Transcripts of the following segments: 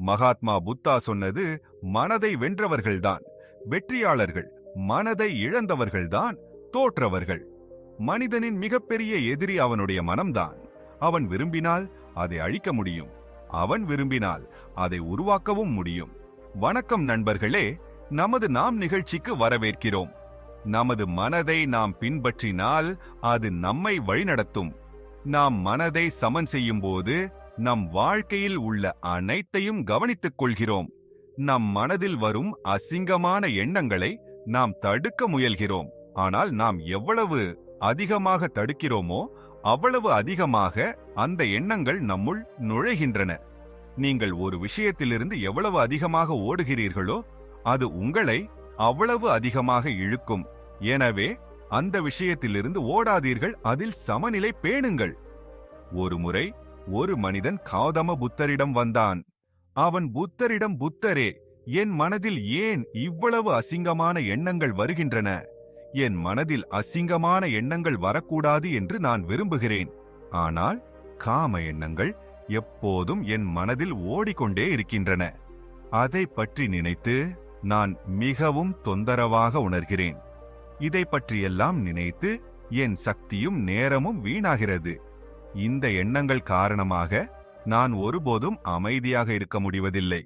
மகாத்மா புத்தா சொன்னது மனதை வென்றவர்கள்தான். வெற்றியாளர்கள் மனதை இழந்தவர்கள்தான் தோற்றவர்கள். மனிதனின் மிகப்பெரிய எதிரி அவனுடைய மனம்தான். அவன் விரும்பினால் அதை அழிக்க முடியும். அவன் விரும்பினால் அதை உருவாக்கவும் முடியும். வணக்கம் நண்பர்களே நமது நாம் நிகழ்ச்சிக்கு வரவேற்கிறோம். நமது மனதை நாம் பின்பற்றினால் அது நம்மை வழிநடத்தும். நாம் மனதை சமன் செய்யும் போது நம் வாழ்க்கையில் உள்ள அனைத்தையும் கவனித்துக் கொள்கிறோம். நம் மனதில் வரும் அசிங்கமான எண்ணங்களை நாம் தடுக்க முயல்கிறோம். ஆனால் நாம் எவ்வளவு அதிகமாக தடுக்கிறோமோ அவ்வளவு அதிகமாக அந்த எண்ணங்கள் நம்முள் நுழைகின்றன. நீங்கள் ஒரு விஷயத்திலிருந்து எவ்வளவு அதிகமாக ஓடுகிறீர்களோ அது உங்களை அவ்வளவு அதிகமாக இழுக்கும். எனவே அந்த விஷயத்திலிருந்து ஓடாதீர்கள் அதில் சமநிலை பேணுங்கள். ஒருமுறை ஒரு மனிதன் காதம புத்தரிடம் வந்தான். அவன் புத்தரிடம் புத்தரே என் மனதில் ஏன் இவ்வளவு அசிங்கமான எண்ணங்கள் வருகின்றன? என் மனதில் அசிங்கமான எண்ணங்கள் வரக்கூடாது என்று நான் விரும்புகிறேன். ஆனால் காம எண்ணங்கள் எப்போதும் என் மனதில் ஓடிக்கொண்டே இருக்கின்றன. அதை பற்றி நினைத்து நான் மிகவும் தொந்தரவாக உணர்கிறேன். இதை பற்றியெல்லாம் நினைத்து என் சக்தியும் நேரமும் வீணாகிறது. இந்த எண்ணங்கள் காரணமாக நான் ஒருபோதும் அமைதியாக இருக்க முடிவதில்லை.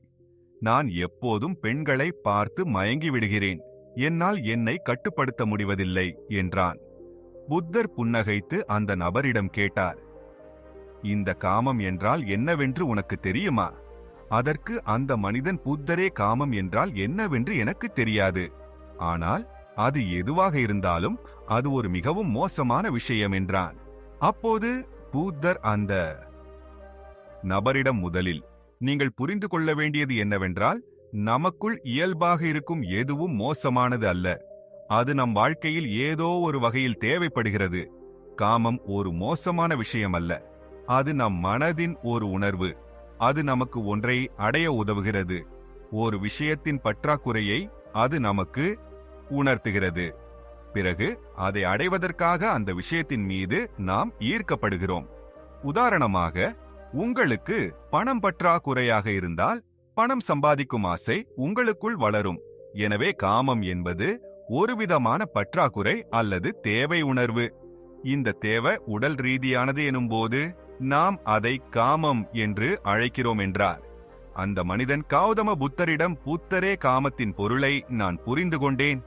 நான் எப்போதும் பெண்களை பார்த்து மயங்கி விடுகிறேன் என்னால் என்னை கட்டுப்படுத்த முடிவதில்லை என்றான். புத்தர் புன்னகைத்து அந்த நபரிடம் கேட்டார். இந்த காமம் என்றால் என்னவென்று உனக்கு தெரியுமா? அதற்கு அந்த மனிதன் புத்தரே காமம் என்றால் என்னவென்று எனக்கு தெரியாது. ஆனால் அது எதுவாக இருந்தாலும் அது ஒரு மிகவும் மோசமான விஷயம் என்றான். அப்போது பூத்தர் அந்த நபரிடம் முதலில் நீங்கள் புரிந்து கொள்ள வேண்டியது என்னவென்றால் நமக்குள் இயல்பாக இருக்கும் எதுவும் மோசமானது அல்ல. அது நம் வாழ்க்கையில் ஏதோ ஒரு வகையில் தேவைப்படுகிறது. காமம் ஒரு மோசமான விஷயம் அல்ல. அது நம் மனதின் ஒரு உணர்வு. அது நமக்கு ஒன்றை அடைய உதவுகிறது. ஒரு விஷயத்தின் பற்றாக்குறையை அது நமக்கு உணர்த்துகிறது. பிறகு அதை அடைவதற்காக அந்த விஷயத்தின் மீது நாம் ஈர்க்கப்படுகிறோம். உதாரணமாக உங்களுக்கு பணம் பற்றாக்குறையாக இருந்தால் பணம் சம்பாதிக்கும் ஆசை உங்களுக்குள் வளரும். எனவே காமம் என்பது ஒருவிதமான பற்றாக்குறை அல்லது தேவை உணர்வு. இந்த தேவை உடல் ரீதியானது எனும்போது நாம் அதை காமம் என்று அழைக்கிறோம் என்றார். அந்த மனிதன் கௌதம புத்தரிடம் புத்தரே காமத்தின் பொருளை நான் புரிந்து கொண்டேன்.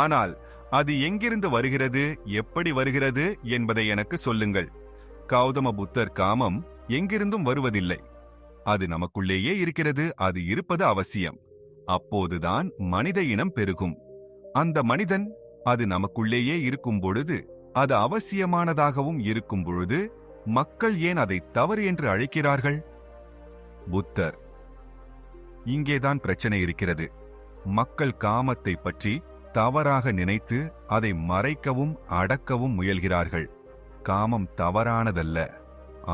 ஆனால் அது எங்கிருந்து வருகிறது எப்படி வருகிறது என்பதை எனக்கு சொல்லுங்கள். கௌதம புத்தர் காமம் எங்கிருந்தும் வருவதில்லை. அது நமக்குள்ளேயே இருக்கிறது அது இருப்பது அவசியம். அப்போதுதான் மனித இனம் பெருகும். அந்த மனிதன் அது நமக்குள்ளேயே இருக்கும் பொழுது அது அவசியமானதாகவும் இருக்கும் பொழுது மக்கள் ஏன் அதை தவறு என்று அழைக்கிறார்கள்? புத்தர். இங்கேதான் பிரச்சனை இருக்கிறது. மக்கள் காமத்தை பற்றி தவறாக நினைத்து அதை மறைக்கவும் அடக்கவும் முயல்கிறார்கள். காமம் தவறானதல்ல.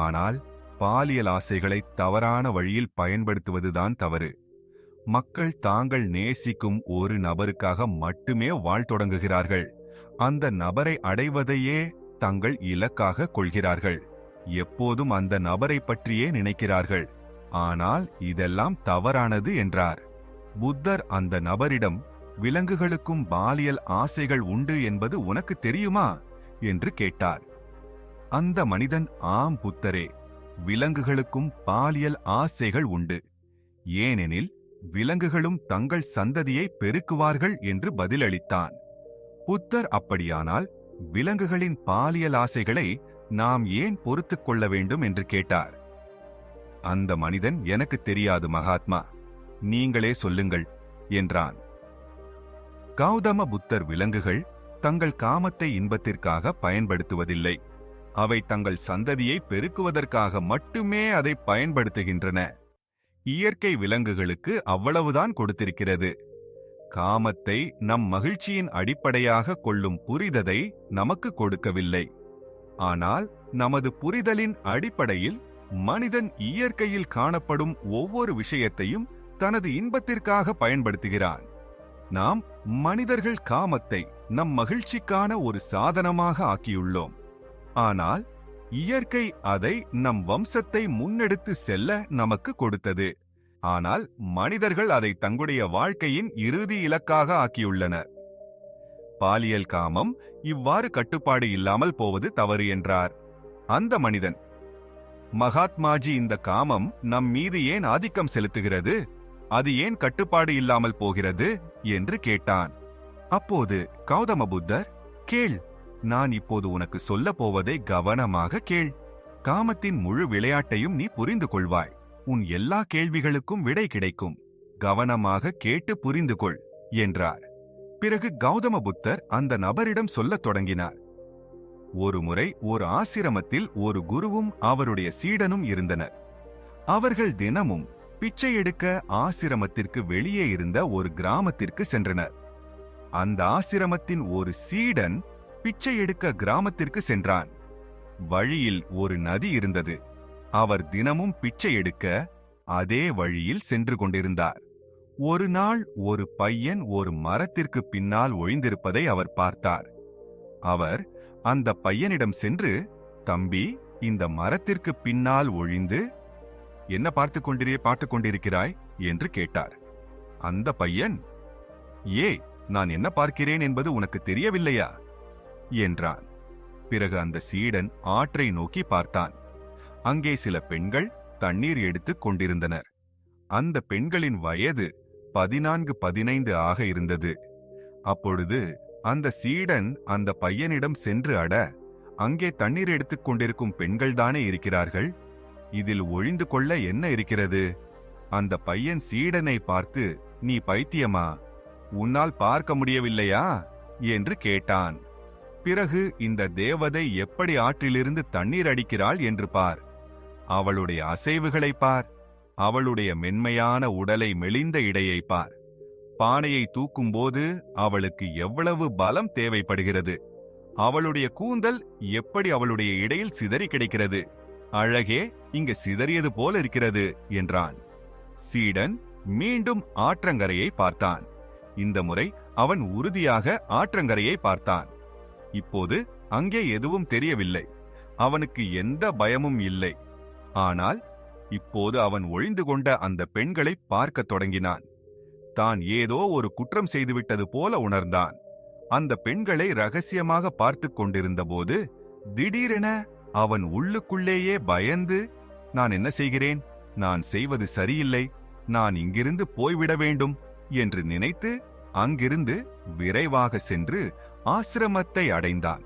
ஆனால் பாலியல் ஆசைகளை தவறான வழியில் பயன்படுத்துவதுதான் தவறு. மக்கள் தாங்கள் நேசிக்கும் ஒரு நபருக்காக மட்டுமே வாழ் தொடங்குகிறார்கள். அந்த நபரை அடைவதையே தங்கள் இலக்காக கொள்கிறார்கள். எப்போதும் அந்த நபரை பற்றியே நினைக்கிறார்கள். ஆனால் இதெல்லாம் தவறானது என்றார். புத்தர் அந்த நபரிடம் விலங்குகளுக்கும் பாலியல் ஆசைகள் உண்டு என்பது உனக்கு தெரியுமா? என்று கேட்டார். அந்த மனிதன் ஆம் புத்தரே விலங்குகளுக்கும் பாலியல் ஆசைகள் உண்டு. ஏனெனில் விலங்குகளும் தங்கள் சந்ததியை பெருக்குவார்கள் என்று பதிலளித்தான். புத்தர் அப்படியானால் விலங்குகளின் பாலியல் ஆசைகளை நாம் ஏன் பொறுத்துக் கொள்ள வேண்டும்? என்று கேட்டார். அந்த மனிதன் எனக்கு தெரியாது மகாத்மா. நீங்களே சொல்லுங்கள் என்றான். கௌதம புத்தர் விலங்குகள் தங்கள் காமத்தை இன்பத்திற்காக பயன்படுத்துவதில்லை. அவை தங்கள் சந்ததியை பெருக்குவதற்காக மட்டுமே அதை பயன்படுத்துகின்றன. இயற்கை விலங்குகளுக்கு அவ்வளவுதான் கொடுத்திருக்கிறது. காமத்தை நம் மகிழ்ச்சியின் அடிப்படையாக கொள்ளும் புரிததை நமக்கு கொடுக்கவில்லை. ஆனால் நமது புரிதலின் அடிப்படையில் மனிதன் இயற்கையில் காணப்படும் ஒவ்வொரு விஷயத்தையும் தனது இன்பத்திற்காக பயன்படுத்துகிறான். நாம் மனிதர்கள் காமத்தை நம் மகிழ்ச்சிக்கான ஒரு சாதனமாக ஆக்கியுள்ளோம். ஆனால் இயற்கை அதை நம் வம்சத்தை முன்னெடுத்து செல்ல நமக்கு கொடுத்தது. ஆனால் மனிதர்கள் அதை தங்களுடைய வாழ்க்கையின் இறுதி இலக்காக ஆக்கியுள்ளனர். பாலியல் காமம் இவ்வாறு கட்டுப்பாடு இல்லாமல் போவது தவறு என்றார். அந்த மனிதன் மகாத்மாஜி இந்த காமம் நம் மீது ஏன் ஆதிக்கம் செலுத்துகிறது? அது ஏன் கட்டுப்பாடு இல்லாமல் போகிறது? என்று கேட்டான். அப்போது கௌதம புத்தர் கேள் நான் இப்போது உனக்கு சொல்லப் போவதை கவனமாக கேள். காமத்தின் முழு விளையாட்டையும் நீ புரிந்து கொள்வாய். உன் எல்லா கேள்விகளுக்கும் விடை கிடைக்கும். கவனமாக கேட்டு புரிந்து கொள் என்றார். பிறகு கௌதம புத்தர் அந்த நபரிடம் சொல்லத் தொடங்கினார். ஒருமுறை ஒரு ஆசிரமத்தில் ஒரு குருவும் அவருடைய சீடனும் இருந்தனர். அவர்கள் தினமும் பிச்சை எடுக்க ஆசிரமத்திற்கு வெளியே இருந்த ஒரு கிராமத்திற்கு சென்றனர். அந்த ஆசிரமத்தின் ஒரு சீடன் பிச்சை எடுக்க கிராமத்திற்கு சென்றான். வழியில் ஒரு நதி இருந்தது. அவர் தினமும் பிச்சை எடுக்க அதே வழியில் சென்று கொண்டிருந்தார். ஒரு நாள் ஒரு பையன் ஒரு மரத்திற்கு பின்னால் ஒழிந்திருப்பதை அவர் பார்த்தார். அவர் அந்த பையனிடம் சென்று தம்பி இந்த மரத்திற்கு பின்னால் ஒழிந்து என்ன பார்த்துக் கொண்டிரே பார்த்துக் கொண்டிருக்கிறாய்? என்று கேட்டார். அந்த பையன் ஏ நான் என்ன பார்க்கிறேன் என்பது உனக்கு தெரியவில்லையா? என்றான். பிறகு அந்த சீடன் ஆற்றை நோக்கி பார்த்தான். அங்கே சில பெண்கள் தண்ணீர் எடுத்துக் கொண்டிருந்தனர். அந்த பெண்களின் வயது பதினான்கு பதினைந்து ஆக இருந்தது. அப்பொழுது அந்த சீடன் அந்த பையனிடம் சென்று அட அங்கே தண்ணீர் எடுத்துக் கொண்டிருக்கும் பெண்கள்தானே இருக்கிறார்கள்? இதில் ஒழிந்து கொள்ள என்ன இருக்கிறது? அந்த பையன் சீடனை பார்த்து நீ பைத்தியமா? உன்னால் பார்க்க முடியவில்லையா? என்று கேட்டான். பிறகு இந்த தேவதை எப்படி ஆற்றிலிருந்து தண்ணீர் அடிக்கிறாள் என்று பார். அவளுடைய அசைவுகளை பார். அவளுடைய மென்மையான உடலை மெலிந்த இடையை பார். பானையை தூக்கும்போது அவளுக்கு எவ்வளவு பலம் தேவைப்படுகிறது? அவளுடைய கூந்தல் எப்படி அவளுடைய இடையில் சிதறி கிடைக்கிறது? அழகே இங்கு சிதறியது போல இருக்கிறது என்றான். சீடன் மீண்டும் ஆற்றங்கரையை பார்த்தான். இந்த முறை அவன் உறுதியாக ஆற்றங்கரையை பார்த்தான். இப்போது அங்கே எதுவும் தெரியவில்லை. அவனுக்கு எந்த பயமும் இல்லை. ஆனால் இப்போது அவன் ஒழிந்து கொண்ட அந்த பெண்களை பார்க்கத் தொடங்கினான். தான் ஏதோ ஒரு குற்றம் செய்துவிட்டது போல உணர்ந்தான். அந்த பெண்களை ரகசியமாக பார்த்துக் கொண்டிருந்தபோது திடீரென அவன் உள்ளுக்குள்ளேயே பயந்து நான் என்ன செய்கிறேன்? நான் செய்வது சரியில்லை. நான் இங்கிருந்து போய்விட வேண்டும் என்று நினைத்து அங்கிருந்து விரைவாக சென்று ஆசிரமத்தை அடைந்தான்.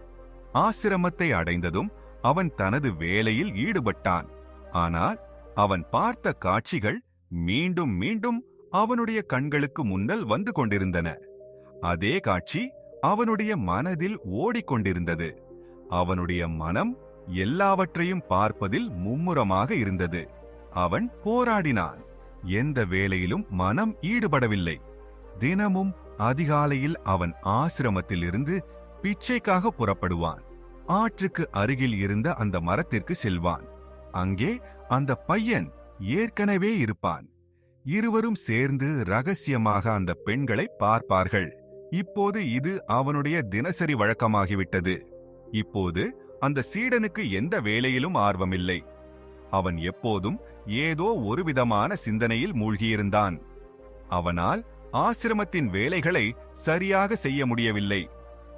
ஆசிரமத்தை அடைந்ததும் அவன் தனது வேலையில் ஈடுபட்டான். ஆனால் அவன் பார்த்த காட்சிகள் மீண்டும் மீண்டும் அவனுடைய கண்களுக்கு முன்னல் வந்து கொண்டிருந்தன. அதே காட்சி அவனுடைய மனதில் ஓடிக்கொண்டிருந்தது. அவனுடைய மனம் எல்லாவற்றையும் பார்ப்பதில் மும்முரமாக இருந்தது. அவன் போராடினான். எந்த வேலையிலும் மனம் ஈடுபடவில்லை. தினமும் அதிகாலையில் அவன் ஆசிரமத்தில் இருந்து பிச்சைக்காக புறப்படுவான். ஆற்றுக்கு அருகில் இருந்த அந்த மரத்திற்கு செல்வான். அங்கே அந்த பையன் ஏற்கனவே இருப்பான். இருவரும் சேர்ந்து ரகசியமாக அந்த பெண்களை பார்ப்பார்கள். இப்போது இது அவனுடைய தினசரி வழக்கமாகிவிட்டது. இப்போது அந்த சீடனுக்கு எந்த வேலையிலும் ஆர்வமில்லை. அவன் எப்போதும் ஏதோ ஒரு விதமான சிந்தனையில் மூழ்கியிருந்தான். அவனால் ஆசிரமத்தின் வேலைகளை சரியாக செய்ய முடியவில்லை.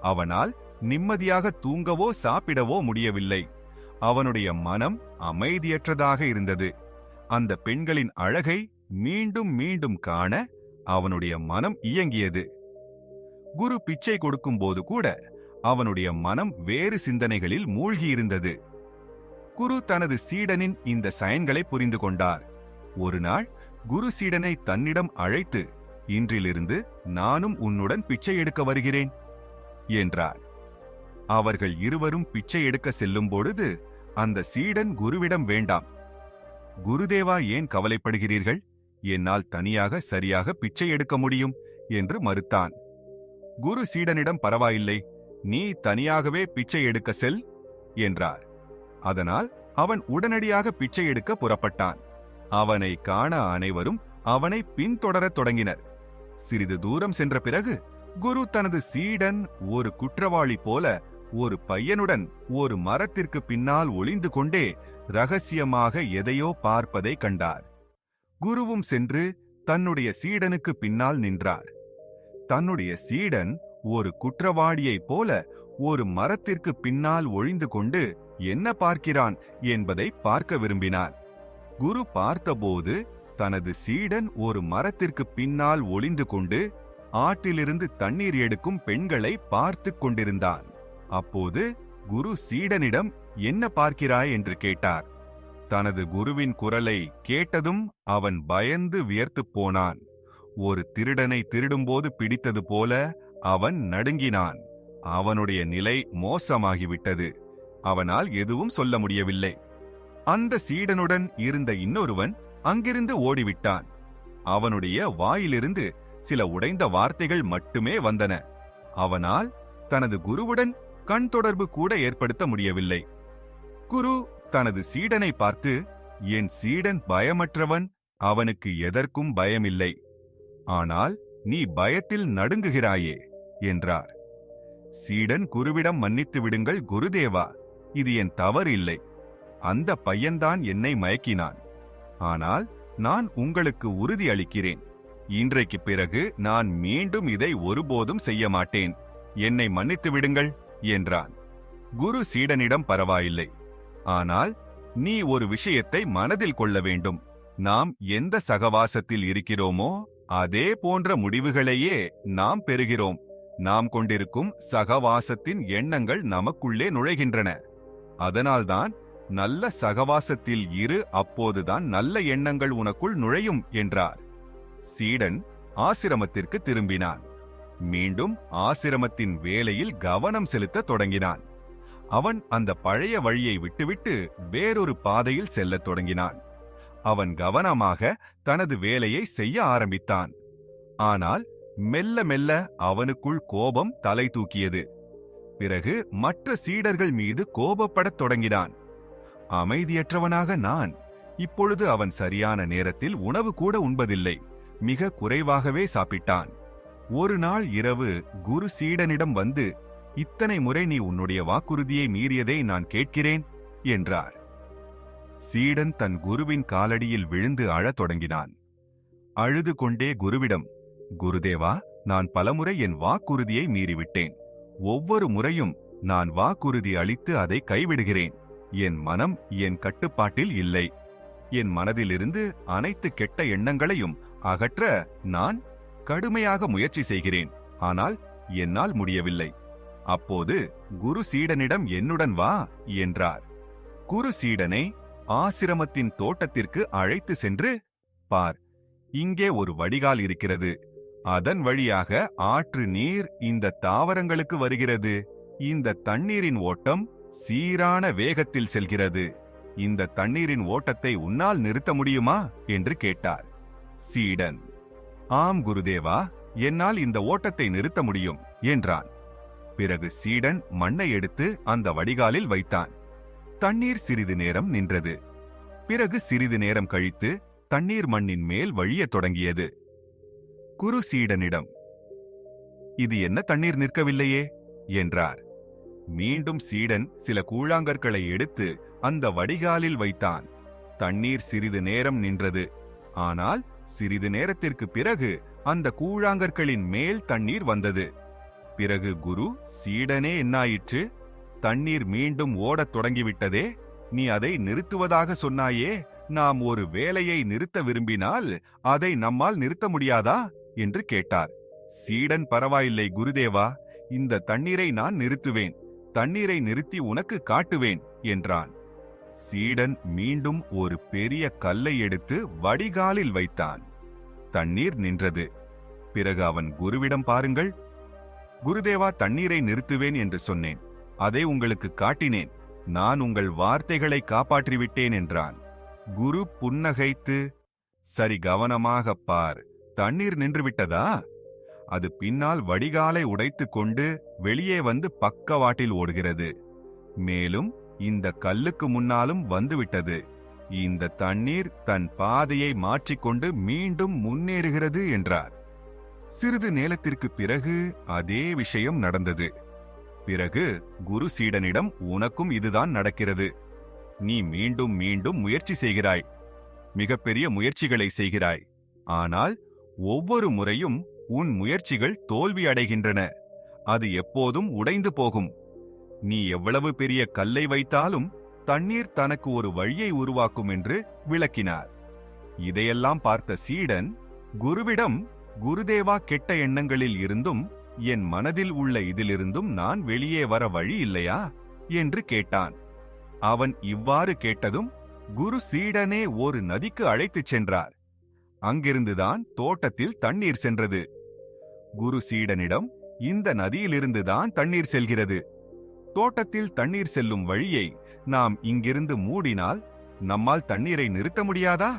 அவனால் நிம்மதியாக தூங்கவோ சாப்பிடவோ முடியவில்லை. அவனுடைய மனம் அமைதியற்றதாக இருந்தது. அந்த பெண்களின் அழகை மீண்டும் மீண்டும் காண அவனுடைய மனம் இயங்கியது. குரு பிச்சை கொடுக்கும்போது கூட அவனுடைய மனம் வேறு சிந்தனைகளில் மூழ்கியிருந்தது. குரு தனது சீடனின் இந்த சயன்களை புரிந்து கொண்டார். ஒரு நாள் குரு சீடனை தன்னிடம் அழைத்து இன்றிலிருந்து நானும் உன்னுடன் பிச்சை எடுக்க வருகிறேன் என்றார். அவர்கள் இருவரும் பிச்சை எடுக்க செல்லும் பொழுது அந்த சீடன் குருவிடம் வேண்டாம். குருதேவா ஏன் கவலைப்படுகிறீர்கள்? என்னால் தனியாக சரியாக பிச்சை எடுக்க முடியும் என்று மறுத்தான். குரு சீடனிடம் பரவாயில்லை. நீ தனியாகவே பிச்சை எடுக்க செல் என்றார். அதனால் அவன் உடனடியாக பிச்சை எடுக்க புறப்பட்டான். அவனை காண அனைவரும் அவனை பின்தொடரத் தொடங்கினர். சிறிது தூரம் சென்ற பிறகு குரு தனது சீடன் ஒரு குற்றவாளி போல ஒரு பையனுடன் ஒரு மரத்திற்கு பின்னால் ஒளிந்து கொண்டே ரகசியமாக எதையோ பார்ப்பதை கண்டார். குருவும் சென்று தன்னுடைய சீடனுக்கு பின்னால் நின்றார். தன்னுடைய சீடன் ஒரு குற்றவாளியைப் போல ஒரு மரத்திற்கு பின்னால் ஒழிந்து கொண்டு என்ன பார்க்கிறான் என்பதை பார்க்க விரும்பினார். குரு பார்த்தபோது தனது சீடன் ஒரு மரத்திற்கு பின்னால் ஒளிந்து கொண்டு ஆற்றிலிருந்து தண்ணீர் எடுக்கும் பெண்களை பார்த்துக் கொண்டிருந்தான். அப்போது குரு சீடனிடம் என்ன பார்க்கிறாய் என்று கேட்டார். தனது குருவின் குரலை கேட்டதும் அவன் பயந்து வியர்த்துப் போனான். ஒரு திருடனை திருடும்போது பிடித்தது போல அவன் நடுங்கினான். அவனுடைய நிலை மோசமாகிவிட்டது. அவனால் எதுவும் சொல்ல முடியவில்லை. அந்த சீடனுடன் இருந்த இன்னொருவன் அங்கிருந்து ஓடிவிட்டான். அவனுடைய வாயிலிருந்து சில உடைந்த வார்த்தைகள் மட்டுமே வந்தன. அவனால் தனது குருவுடன் கண் தொடர்பு கூட ஏற்படுத்த முடியவில்லை. குரு தனது சீடனை பார்த்து என் சீடன் பயமற்றவன் அவனுக்கு எதற்கும் பயமில்லை. ஆனால் நீ பயத்தில் நடுங்குகிறாயே. என்றார். சீடன் குருவிடம் மன்னித்து விடுங்கள் குருதேவா இது என் தவறு இல்லை. அந்த பையன்தான் என்னை மயக்கினான். ஆனால் நான் உங்களுக்கு உறுதி அளிக்கிறேன். இன்றைக்கு பிறகு நான் மீண்டும் இதை ஒருபோதும் செய்ய மாட்டேன். என்னை மன்னித்து விடுங்கள் என்றான். குரு சீடனிடம் பரவாயில்லை. ஆனால் நீ ஒரு விஷயத்தை மனதில் கொள்ள வேண்டும். நாம் எந்த சகவாசத்தில் இருக்கிறோமோ அதே போன்ற முடிவுகளையே நாம் பெறுகிறோம். நாம் கொண்டிருக்கும் சகவாசத்தின் எண்ணங்கள் நமக்குள்ளே நுழைகின்றன. அதனால்தான் நல்ல சகவாசத்தில் இரு அப்போதுதான் நல்ல எண்ணங்கள் உனக்குள் நுழையும் என்றார். சீடன் ஆசிரமத்திற்கு திரும்பினான். மீண்டும் ஆசிரமத்தின் வேலையில் கவனம் செலுத்தத் தொடங்கினான். அவன் அந்த பழைய வழியை விட்டுவிட்டு வேறொரு பாதையில் செல்லத் தொடங்கினான். அவன் கவனமாக தனது வேலையை செய்ய ஆரம்பித்தான். ஆனால் மெல்ல மெல்ல அவனுக்குள் கோபம் தலை தூக்கியது. பிறகு மற்ற சீடர்கள் மீது கோபப்படத் தொடங்கினான். அமைதியற்றவனாக நான். இப்பொழுது அவன் சரியான நேரத்தில் உணவு கூட உண்பதில்லை. மிக குறைவாகவே சாப்பிட்டான். ஒரு நாள் இரவு குரு சீடனிடம் வந்து இத்தனை முறை நீ உன்னுடைய வாக்குறுதியை மீறியதை நான் கேட்கிறேன் என்றார். சீடன் தன் குருவின் காலடியில் விழுந்து அழத் தொடங்கினான். அழுது கொண்டே குருவிடம் குருதேவா நான் பலமுறை என் வாக்குறுதியை மீறிவிட்டேன். ஒவ்வொரு முறையும் நான் வாக்குறுதி அளித்து அதை கைவிடுகிறேன். என் மனம் என் கட்டுப்பாட்டில் இல்லை. என் மனதிலிருந்து அனைத்து கெட்ட எண்ணங்களையும் அகற்ற நான் கடுமையாக முயற்சி செய்கிறேன். ஆனால் என்னால் முடியவில்லை. அப்போது குரு சீடனிடம் என்னுடன் வா என்றார். குரு சீடனை ஆசிரமத்தின் தோட்டத்திற்கு அழைத்து சென்று பார் இங்கே ஒரு வடிகால் இருக்கிறது. அதன் வழியாக ஆற்று நீர் இந்த தாவரங்களுக்கு வருகிறது. இந்த தண்ணீரின் ஓட்டம் சீரான வேகத்தில் செல்கிறது. இந்த தண்ணீரின் ஓட்டத்தை உன்னால் நிறுத்த முடியுமா? என்று கேட்டார். சீடன் ஆம் குருதேவா என்னால் இந்த ஓட்டத்தை நிறுத்த முடியும் என்றான். பிறகு சீடன் மண்ணை எடுத்து அந்த வடிகாலில் வைத்தான். தண்ணீர் சிறிது நேரம் நின்றது. பிறகு சிறிது நேரம் கழித்து தண்ணீர் மண்ணின் மேல் வழியத் தொடங்கியது. குரு சீடனிடம் இது என்ன தண்ணீர் நிற்கவில்லையே? என்றார். மீண்டும் சீடன் சில கூழாங்கற்களை எடுத்து அந்த வடிகாலில் வைத்தான். தண்ணீர் சிறிது நேரம் நின்றது. ஆனால் சிறிது நேரத்திற்கு பிறகு அந்த கூழாங்கற்களின் மேல் தண்ணீர் வந்தது. பிறகு குரு சீடனே என்னாயிற்று? தண்ணீர் மீண்டும் ஓடத் தொடங்கிவிட்டதே. நீ அதை நிறுத்துவதாக சொன்னாயே. நாம் ஒரு வேலையை நிறுத்த விரும்பினால் அதை நம்மால் நிறுத்த முடியாதா? என்று கேட்டார். சீடன் பரவாயில்லை குருதேவா இந்த தண்ணீரை நான் நிறுத்துவேன். தண்ணீரை நிறுத்தி உனக்கு காட்டுவேன் என்றான். சீடன் மீண்டும் ஒரு பெரிய கல்லை எடுத்து வடிகாலில் வைத்தான். தண்ணீர் நின்றது. பிறகு அவன் குருவிடம் பாருங்கள். குருதேவா தண்ணீரை நிறுத்துவேன் என்று சொன்னேன். அதை உங்களுக்கு காட்டினேன். நான் உங்கள் வார்த்தைகளை காப்பாற்றிவிட்டேன் என்றான். குரு புன்னகைத்து சரி கவனமாகப் பார். தண்ணீர் நின்றுவிட்டதா? அது பின்னால் வடிகாலை உடைத்துக் கொண்டு வெளியே வந்து பக்கவாட்டில் ஓடுகிறது. மேலும் இந்த கல்லுக்கு முன்னாலும் வந்துவிட்டது. இந்த தண்ணீர் தன் பாதையை மாற்றிக்கொண்டு மீண்டும் முன்னேறுகிறது என்றார். சிறிது நேரத்திற்கு பிறகு அதே விஷயம் நடந்தது. பிறகு குரு சீடனிடம் உனக்கும் இதுதான் நடக்கிறது. நீ மீண்டும் மீண்டும் முயற்சி செய்கிறாய். மிகப்பெரிய முயற்சிகளை செய்கிறாய். ஆனால் ஒவ்வொரு முறையும் உன் முயற்சிகள் தோல்வி அடைகின்றன. அது எப்போதும் உடைந்து போகும். நீ எவ்வளவு பெரிய கல்லை வைத்தாலும் தண்ணீர் தனக்கு ஒரு வழியை உருவாக்கும் என்று விளக்கினார். இதையெல்லாம் பார்த்த சீடன் குருவிடம் குருதேவா கெட்ட எண்ணங்களில் இருந்தும் என் மனதில் உள்ள இதிலிருந்தும் நான் வெளியே வர வழி இல்லையா? என்று கேட்டான். அவன் இவ்வாறு கேட்டதும் குரு சீடனே ஒரு நதிக்கு அழைத்துச் சென்றார். அங்கிருந்துதான் தோட்டத்தில் தண்ணீர் சென்றது. குரு சீடனிடம் இந்த நதியிலிருந்துதான் தண்ணீர் செல்கிறது. தோட்டத்தில் தண்ணீர் செல்லும் வழியை நாம் இங்கிருந்து மூடினால் நம்மால் தண்ணீரை நிறுத்த முடியாதா?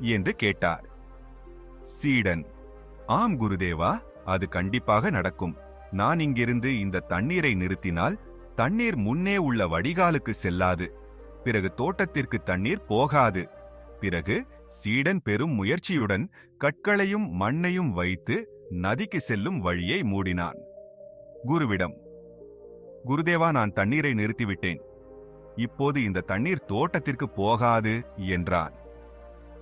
என்று கேட்டார். சீடன் ஆம் குருதேவா அது கண்டிப்பாக நடக்கும். நான் இங்கிருந்து இந்த தண்ணீரை நிறுத்தினால் தண்ணீர் முன்னே உள்ள வடிகாலுக்கு செல்லாது. பிறகு தோட்டத்திற்கு தண்ணீர் போகாது. பிறகு சீடன் பெரும் முயற்சியுடன் கற்களையும் மண்ணையும் வைத்து நதிக்கு செல்லும் வழியை மூடினான். குருவிடம் குருதேவா நான் தண்ணீரை நிறுத்திவிட்டேன். இப்போது இந்த தண்ணீர் தோட்டத்திற்கு போகாது என்றான்.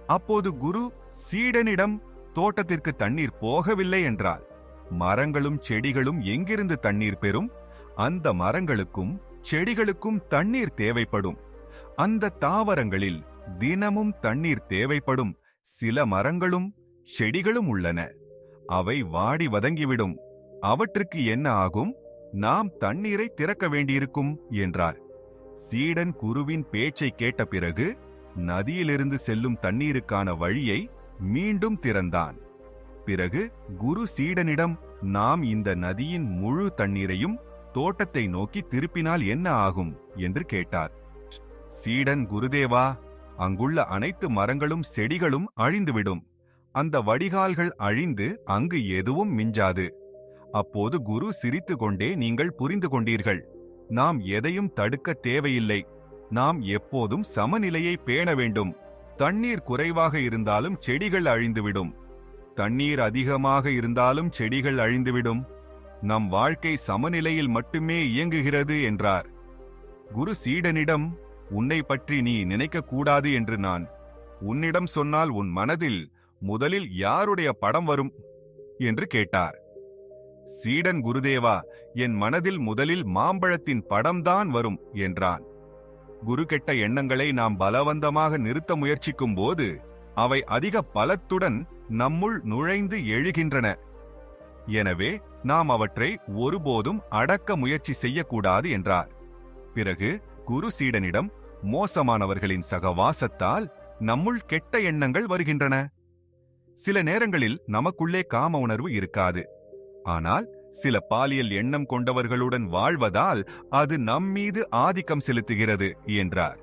அப்போது குரு சீடனிடம் தோட்டத்திற்கு தண்ணீர் போகவில்லை என்றால் மரங்களும் செடிகளும் எங்கிருந்து தண்ணீர் பெறும்? அந்த மரங்களுக்கும் செடிகளுக்கும் தண்ணீர் தேவைப்படும். அந்த தாவரங்களில் தினமும் தண்ணீர் தேவைப்படும். சில மரங்களும் செடிகளும் உள்ளன. அவை வாடி வதங்கிவிடும். அவற்றுக்கு என்ன ஆகும்? நாம் தண்ணீரை திறக்க வேண்டியிருக்கும் என்றார். சீடன் குருவின் பேச்சை கேட்ட பிறகு நதியிலிருந்து செல்லும் தண்ணீருக்கான வழியை மீண்டும் திறந்தான். பிறகு குரு சீடனிடம் நாம் இந்த நதியின் முழு தண்ணீரையும் தோட்டத்தை நோக்கி திருப்பினால் என்ன ஆகும்? என்று கேட்டார். சீடன் குருதேவா அங்குள்ள அனைத்து மரங்களும் செடிகளும் அழிந்துவிடும். அந்த வடிகால்கள் அழிந்து அங்கு எதுவும் மிஞ்சாது. அப்போது குரு சிரித்து கொண்டே நீங்கள் புரிந்து கொண்டீர்கள். நாம் எதையும் தடுக்க தேவையில்லை. நாம் எப்போதும் சமநிலையை பேண வேண்டும். தண்ணீர் குறைவாக இருந்தாலும் செடிகள் அழிந்துவிடும். தண்ணீர் அதிகமாக இருந்தாலும் செடிகள் அழிந்துவிடும். நம் வாழ்க்கை சமநிலையில் மட்டுமே இயங்குகிறது என்றார். குரு சீடனிடம் உன்னை பற்றி நீ நினைக்கக்கூடாது என்று நான் உன்னிடம் சொன்னால் உன் மனதில் முதலில் யாருடைய படம் வரும்? என்று கேட்டார். சீடன் குருதேவா என் மனதில் முதலில் மாம்பழத்தின் படம்தான் வரும் என்றான். குரு கெட்ட எண்ணங்களை நாம் பலவந்தமாக நிறுத்த முயற்சிக்கும் போது அவை அதிக பலத்துடன் நம்முள் நுழைந்து எழுகின்றன. எனவே நாம் அவற்றை ஒருபோதும் அடக்க முயற்சி செய்யக்கூடாது என்றார். பிறகு குரு சீடனிடம் மோசமானவர்களின் சகவாசத்தால் நம்முள் கெட்ட எண்ணங்கள் வருகின்றன. சில நேரங்களில் நமக்குள்ளே காம உணர்வு இருக்காது. ஆனால் சில பாலியல் எண்ணம் கொண்டவர்களுடன் வாழ்வதால் அது நம்மீது ஆதிக்கம் செலுத்துகிறது என்றார்.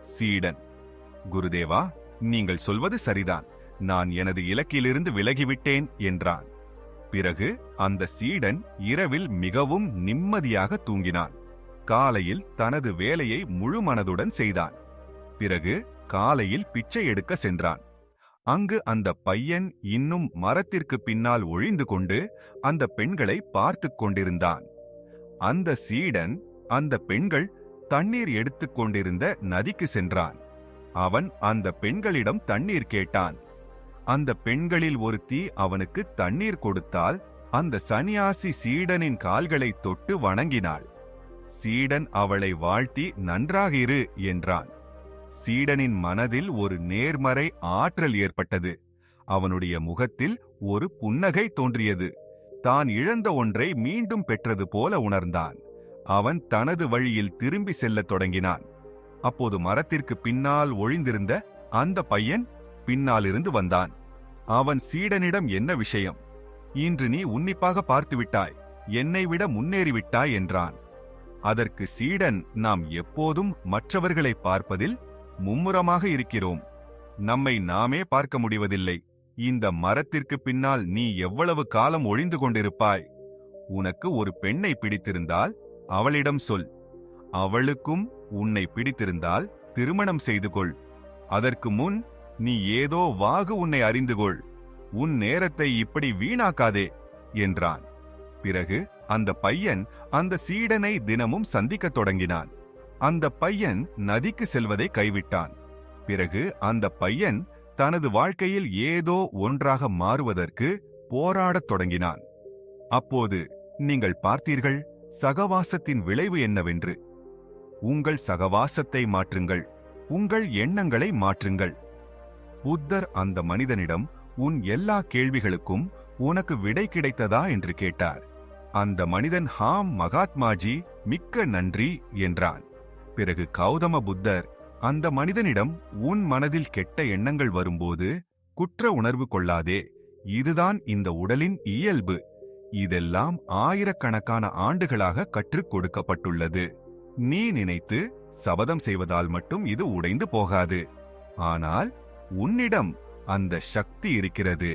சீடன். குருதேவா நீங்கள் சொல்வது சரிதான். நான் எனது இலக்கிலிருந்து விலகிவிட்டேன் என்றான். பிறகு அந்த சீடன் இரவில் மிகவும் நிம்மதியாக தூங்கினான். காலையில் தனது வேலையை முழு மனதுடன் செய்தான். பிறகு காலையில் பிச்சை எடுக்க சென்றான். அங்கு அந்த பையன் இன்னும் மரத்திற்கு பின்னால் ஒழிந்து கொண்டு அந்த பெண்களை பார்த்துக் கொண்டிருந்தான். அந்த சீடன் அந்த பெண்கள் தண்ணீர் எடுத்துக் கொண்டிருந்த நதிக்கு சென்றான். அவன் அந்த பெண்களிடம் தண்ணீர் கேட்டான். அந்த பெண்களில் ஒருத்தி அவனுக்கு தண்ணீர் கொடுத்தால் அந்த சன்னியாசி சீடனின் கால்களை தொட்டு வணங்கினாள். சீடன் அவளை வாழ்த்தி நன்றாக இரு என்றான். சீடனின் மனதில் ஒரு நேர்மறை ஆற்றல் ஏற்பட்டது. அவனுடைய முகத்தில் ஒரு புன்னகை தோன்றியது. தான் இழந்த ஒன்றை மீண்டும் பெற்றது போல உணர்ந்தான். அவன் தனது வழியில் திரும்பி செல்லத் தொடங்கினான். அப்போது மரத்திற்கு பின்னால் ஒழிந்திருந்த அந்த பையன் பின்னாலிருந்து வந்தான். அவன் சீடனிடம் என்ன விஷயம்? இன்று நீ உன்னிப்பாக பார்த்துவிட்டாய். என்னை விட முன்னேறிவிட்டாய் என்றான். அதற்கு சீடன் நாம் எப்போதும் மற்றவர்களை பார்ப்பதில் மும்முரமாக இருக்கிறோம். நம்மை நாமே பார்க்க முடிவதில்லை. இந்த மரத்திற்கு பின்னால் நீ எவ்வளவு காலம் ஒழிந்து கொண்டிருப்பாய்? உனக்கு ஒரு பெண்ணை பிடித்திருந்தால் அவளிடம் சொல். அவளுக்கும் உன்னை பிடித்திருந்தால் திருமணம் செய்து கொள். அதற்கு முன் நீ ஏதோ வாகு உன்னை அறிந்து கொள். உன் நேரத்தை இப்படி வீணாக்காதே என்றான். பிறகு அந்த பையன் அந்த சீடனை தினமும் சந்திக்கத் தொடங்கினான். அந்த பையன் நதிக்கு செல்வதை கைவிட்டான். பிறகு அந்த பையன் தனது வாழ்க்கையில் ஏதோ ஒன்றாக மாறுவதற்கு போராடத் தொடங்கினான். அப்போது நீங்கள் பார்த்தீர்கள் சகவாசத்தின் விளைவு என்னவென்று. உங்கள் சகவாசத்தை மாற்றுங்கள் உங்கள் எண்ணங்களை மாற்றுங்கள். புத்தர் அந்த மனிதனிடம் உன் எல்லா கேள்விகளுக்கும் உனக்கு விடை கிடைத்ததா? என்று கேட்டார். அந்த மனிதன் ஹாம் மகாத்மாஜி மிக்க நன்றி என்றான். பிறகு கௌதம புத்தர் அந்த மனிதனிடம் உன் மனதில் கெட்ட எண்ணங்கள் வரும்போது குற்ற உணர்வு கொள்ளாதே இதுதான் இந்த உடலின் இயல்பு. இதெல்லாம் ஆயிரக்கணக்கான ஆண்டுகளாக கற்றுக் கொடுக்கப்பட்டுள்ளது. நீ நினைத்து சபதம் செய்வதால் மட்டும் இது உடைந்து போகாது. ஆனால் உன்னிடம் அந்த சக்தி இருக்கிறது.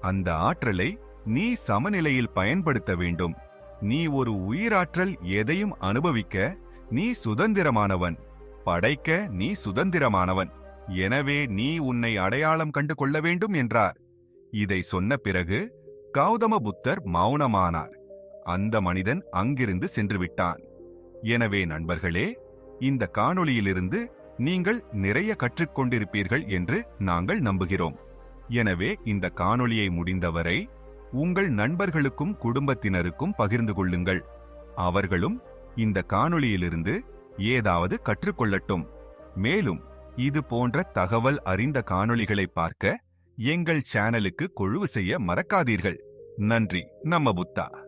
அந்த ஆற்றலை நீ சமநிலையில் பயன்படுத்த வேண்டும். நீ ஒரு உயிராற்றல் எதையும் அனுபவிக்க நீ சுதந்திரமானவன். படைக்க நீ சுதந்திரமானவன். எனவே நீ உன்னை அடையாளம் கண்டு கொள்ள வேண்டும் என்றார். இதை சொன்ன பிறகு கௌதம புத்தர் மௌனமானார். அந்த மனிதன் அங்கிருந்து சென்று விட்டான் எனவே நண்பர்களே இந்த காணொளியிலிருந்து நீங்கள் நிறைய கற்றுக்கொண்டிருப்பீர்கள் என்று நாங்கள் நம்புகிறோம். எனவே இந்த காணொளியை முடிந்தவரை உங்கள் நண்பர்களுக்கும் குடும்பத்தினருக்கும் பகிர்ந்து கொள்ளுங்கள். அவர்களும் இந்த காணொளியிலிருந்து ஏதாவது கற்றுக்கொள்ளட்டும். மேலும் இது போன்ற தகவல் அறிந்த காணொளிகளை பார்க்க எங்கள் சேனலுக்கு கொழுவு செய்ய மறக்காதீர்கள். நன்றி நம்ம புத்தா.